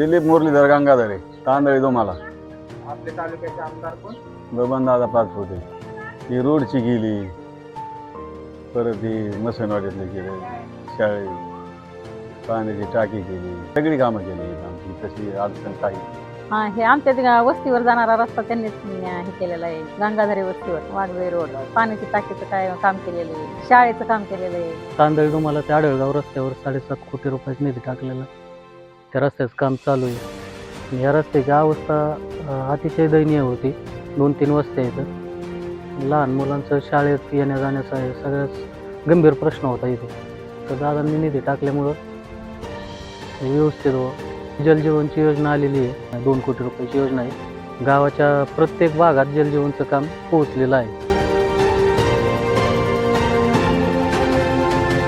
दिलीप मुरलीधर गंगाधरे तांदळी तुम्हाला. आपल्या तालुक्याचे आमदार कोण? बबन दादा पाच होते ती रोडची गेली. परत ती मसनवाडीतली केली शाळे. पाण्याची टाकी केली सगळी कामं केली आमची. तशी अडचण काही हा हे आमच्या वस्तीवर जाणारा रस्ता त्यांनीच हे केलेला आहे. गंगाधरी वस्तीवर वाघवे रोड. पाण्याची टाकीचं काय काम केलेलं आहे? शाळेचं काम केलेलं आहे? तांदळी तुम्हाला त्या आडळगाव रस्त्यावर साडेसात कोटी रुपयाची निधी टाकलेला. त्या रस्त्याचं काम चालू आहे. आणि या रस्त्याची अवस्था अतिशय दयनीय होती. दोन तीन वस्त्या इथं लहान मुलांचं शाळेत येण्या जाण्याचा सगळ्याच गंभीर प्रश्न होता इथे. तर दादांनी निधी टाकल्यामुळं व्यवस्थित हो जलजीवनची योजना आलेली आहे. दोन कोटी रुपयाची योजना आहे. गावाच्या प्रत्येक भागात जलजीवनचं काम पोहोचलेलं आहे.